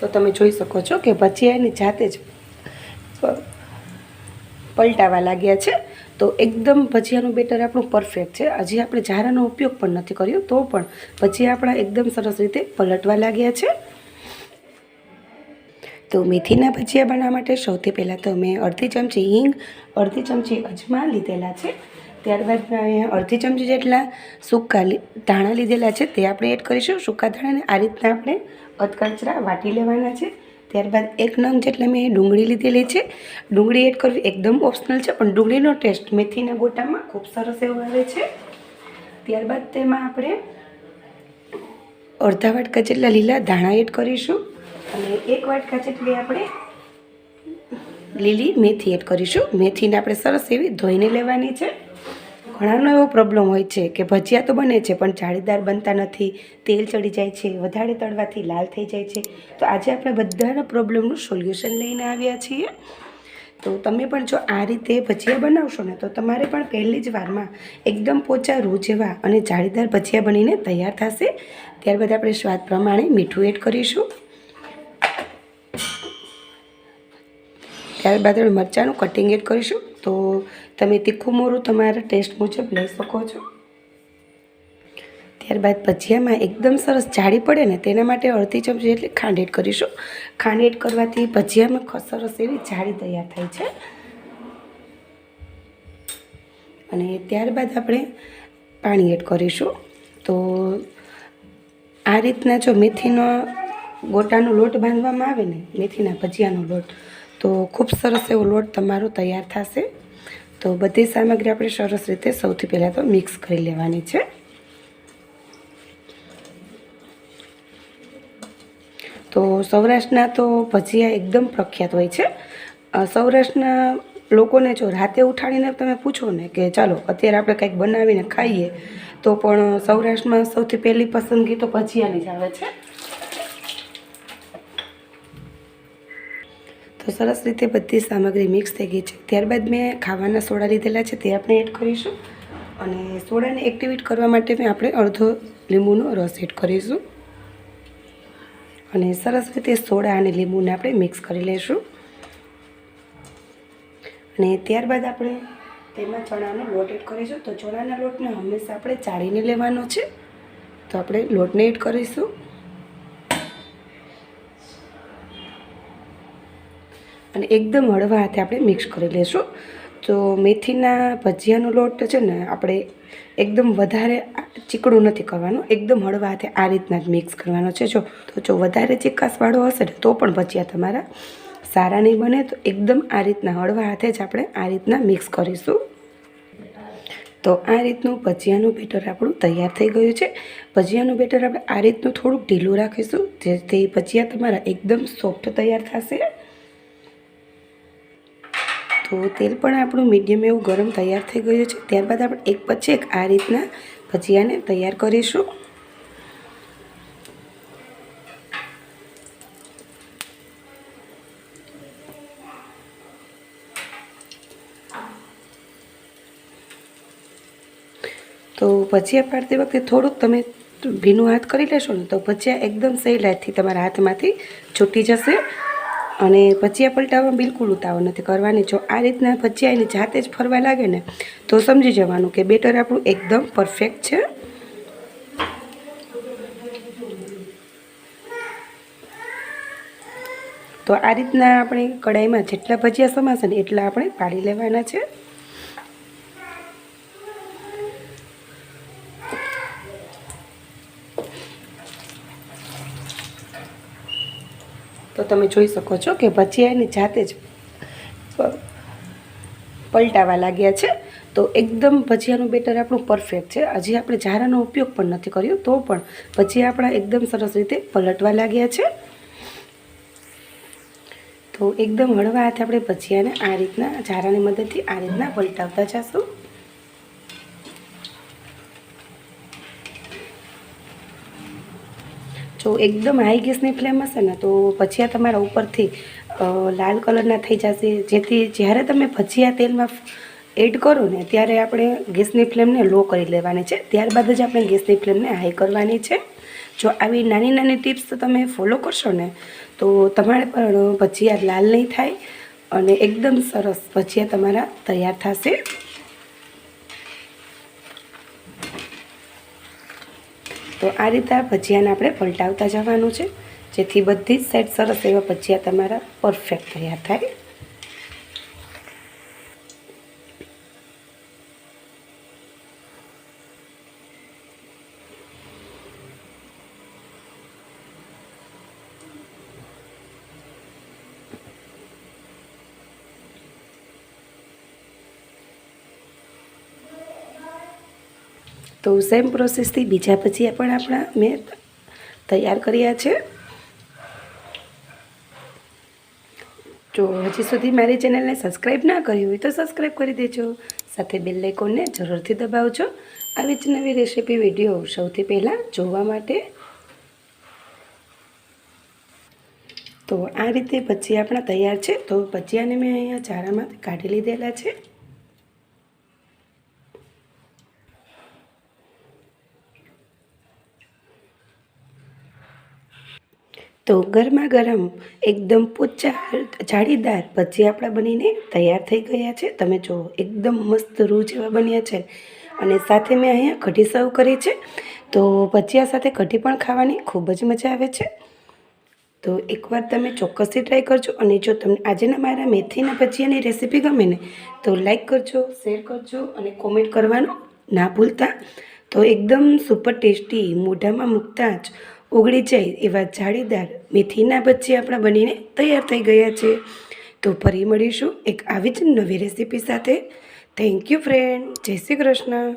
તો તમે જોઈ શકો છો કે ભજીયાની જાતે જ પલટાવા લાગ્યા છે. તો એકદમ ભજીયાનું બેટર આપણું પરફેક્ટ છે. હજી આપણે ઝારાનો ઉપયોગ પણ નથી કર્યો, તો પણ ભજીયા આપણા એકદમ સરસ રીતે પલટવા લાગ્યા છે. તો મેથીના ભજીયા બનાવવા માટે સૌથી પહેલાં તો મેં અડધી ચમચી હિંગ, અડધી ચમચી અજમા લીધેલા છે. ત્યારબાદ અહીંયા અડધી ચમચી જેટલા સૂકા ધાણા લીધેલા છે, તે આપણે એડ કરીશું. સૂકા ધાણાને આ રીતના આપણે અધકચરા વાટી લેવાના છે. ત્યારબાદ એક નંગ જેટલા મેં ડુંગળી લીધેલી છે. ડુંગળી એડ કરવી એકદમ ઓપ્શનલ છે, પણ ડુંગળીનો ટેસ્ટ મેથીના ગોટામાં ખૂબ સરસ એવો આવે છે. ત્યારબાદ તેમાં આપણે અડધા વાટકા જેટલા લીલા ધાણા એડ કરીશું અને એક વાટકા જેટલી આપણે લીલી મેથી એડ કરીશું. મેથીને આપણે સરસ એવી ધોઈને લેવાની છે. ઘણાનો એવો પ્રોબ્લેમ હોય છે કે ભજીયા તો બને છે, પણ જાળીદાર બનતા નથી. તેલ ચડી જાય છે, વધારે તળવાથી લાલ થઈ જાય છે. તો આજે આપણે બધાના પ્રોબ્લેમનું સોલ્યુશન લઈને આવ્યા છીએ. તો તમે પણ જો આ રીતે ભજીયા બનાવશો ને, તો તમારે પણ પહેલી જ વારમાં એકદમ પોચા રૂ જેવા અને જાળીદાર ભજીયા બનીને તૈયાર થશે. ત્યારબાદ આપણે સ્વાદ પ્રમાણે મીઠું એડ કરીશું. ત્યારબાદ આપણે મરચાંનું કટિંગ એડ કરીશું. તો તમે તીખું મોરું તમારા ટેસ્ટ મુજબ લઈ શકો છો. ત્યારબાદ ભજીયામાં એકદમ સરસ જાડી પડે ને તેના માટે અડધી ચમચી એટલે ખાંડ એડ કરીશું. ખાંડ કરવાથી ભજીયામાં સરસ એવી જાડી તૈયાર થાય છે. અને ત્યારબાદ આપણે પાણી એડ કરીશું. તો આ રીતના જો મેથીનો ગોટાનો લોટ બાંધવામાં આવે ને, મેથીના ભજીયાનો લોટ, તો ખૂબ સરસ એવો લોટ તમારો તૈયાર થશે. તો બધી સામગ્રી આપણે સરસ રીતે સૌથી પહેલાં તો મિક્સ કરી લેવાની છે. તો સૌરાષ્ટ્રના તો ભજીયા એકદમ પ્રખ્યાત હોય છે. સૌરાષ્ટ્રના લોકોને જો રાતે ઉઠાડીને તમે પૂછો ને કે ચાલો, અત્યારે આપણે કંઈક બનાવીને ખાઈએ, તો પણ સૌરાષ્ટ્રમાં સૌથી પહેલી પસંદગી તો ભજીયાની જ આવે છે. તો સરસ રીતે બધી સામગ્રી મિક્સ થઈ ગઈ છે. ત્યારબાદ મેં ખાવાના સોડા લીધેલા છે તે આપણે એડ કરીશું અને સોડાને એક્ટિવેટ કરવા માટે મેં આપણે અડધો લીંબુનો રસ એડ કરીશું. અને સરસ રીતે સોડા અને લીંબુને આપણે મિક્સ કરી લઈશું અને ત્યારબાદ આપણે તેમાં ચણાનો લોટ એડ કરીશું. તો ચણાના લોટને હંમેશા આપણે ચાળીને લેવાનો છે. તો આપણે લોટને એડ કરીશું. અને એકદમ હળવા હાથે આપણે મિક્સ કરી લઈશું તો મેથીના ભજીયાનો લોટ છે ને, આપણે એકદમ વધારે ચીકણું નથી કરવાનું, એકદમ હળવા હાથે આ રીતના જ મિક્સ કરવાનો છે. જો, તો જો વધારે ચીકાસવાળો હશે ને, તો પણ ભજીયા તમારા સારા નહીં બને. તો એકદમ આ રીતના હળવા હાથે જ આપણે આ રીતના મિક્સ કરીશું. તો આ રીતનું ભજીયાનું બેટર આપણું તૈયાર થઈ ગયું છે. ભજીયાનું બેટર આપણે આ રીતનું થોડુંક ઢીલું રાખીશું જેથી ભજીયા તમારા એકદમ સોફ્ટ તૈયાર થશે. તો તેલ પણ આપણું મીડિયમ એવું ગરમ તૈયાર થઈ ગયું છે. ત્યારબાદ આપણે એક પછી એક આ રીતના ભજીયાને તૈયાર કરીશું. તો ભજીયા પાડતી વખતે થોડુંક તમે ભીનું હાથ કરી લેશો ને તો ભજીયા એકદમ સહેલાઈથી તમારા હાથમાંથી છૂટી જશે. અને ભજીયા પલટાવવા બિલકુલ ઉતાવળ નથી કરવાની. જો આ રીતના ભજીયા એની જાતે જ ફરવા લાગે ને, તો સમજી જવાનું કે બેટર આપણું એકદમ પરફેક્ટ છે. તો આ રીતના આપણે કઢાઈમાં જેટલા ભજીયા સમાશે ને એટલા આપણે પાડી લેવાના છે. તો તમે જોઈ શકો છો કે ભજીયાની જાતે જ પલટાવા લાગ્યા છે. તો એકદમ ભજીયાનું બેટર આપણું પરફેક્ટ છે. હજી આપણે ઝારાનો ઉપયોગ પણ નથી કર્યો, તો પણ ભજીયા આપણા એકદમ સરસ રીતે પલટવા લાગ્યા છે. તો એકદમ હળવા હાથે આપણે ભજીયાને આ રીતના ઝારાની મદદથી આ રીતના પલટાવતા જશું. જો એકદમ હાઈ ગેસની ફ્લેમ હશે ને, તો ભજીયા તમારા ઉપરથી લાલ કલરના થઈ જશે. જેથી જ્યારે તમે ભજીયા તેલમાં એડ કરો ને, ત્યારે આપણે ગેસની ફ્લેમને લો કરી લેવાની છે. ત્યારબાદ જ આપણે ગેસની ફ્લેમને હાઈ કરવાની છે. જો આવી નાની નાની ટિપ્સ તમે ફોલો કરશો ને, તો તમારે પણ ભજીયા લાલ નહીં થાય અને એકદમ સરસ ભજીયા તમારા તૈયાર થશે. તો આ રીતે આ ભજીયાને આપણે પલટાવતા જવાનું છે. જેથી બધી જ સાઈડ સરસ એવા ભજીયા તમારા પરફેક્ટ તૈયાર થાય. તો સેમ પ્રોસેસથી બીજા ભજીયા પણ આપણા મેં તૈયાર કર્યા છે. જો હજી સુધી મારી ચેનલને સબસ્ક્રાઈબ ના કરી હોય તો સબસ્ક્રાઈબ કરી દેજો. સાથે બેલ આઇકોનને જરૂરથી દબાવજો. આવી જ નવી રેસીપી વીડિયો સૌથી પહેલાં જોવા માટે. તો આ રીતે ભજીયા આપણા તૈયાર છે. તો ભજીયાને મેં અહીંયા ચારામાંથી કાઢી લીધેલા છે. તો ગરમા ગરમ એકદમ પોચા જાળીદાર ભજીયા આપણા બનીને તૈયાર થઈ ગયા છે. તમે જુઓ એકદમ મસ્ત રૂ જેવા બન્યા છે. અને સાથે મેં અહીંયા કઢી સર્વ કરી છે. તો ભજીયા સાથે કઢી પણ ખાવાની ખૂબ જ મજા આવે છે. તો એકવાર તમે ચોક્કસથી ટ્રાય કરજો. અને જો તમને આજના મારા મેથીના ભજીયાની રેસીપી ગમે ને, તો લાઇક કરજો, શેર કરજો અને કોમેન્ટ કરવાનું ના ભૂલતા. તો એકદમ સુપર ટેસ્ટી, મોઢામાં મૂકતા જ ઓગળી જાય એવા જાળીદાર મેથીના ભજીયા આપણા બનીને તૈયાર થઈ ગયા છે. તો ફરી મળીશું એક આવી જ નવી રેસીપી સાથે. થેન્ક યુ ફ્રેન્ડ જય શ્રી કૃષ્ણ.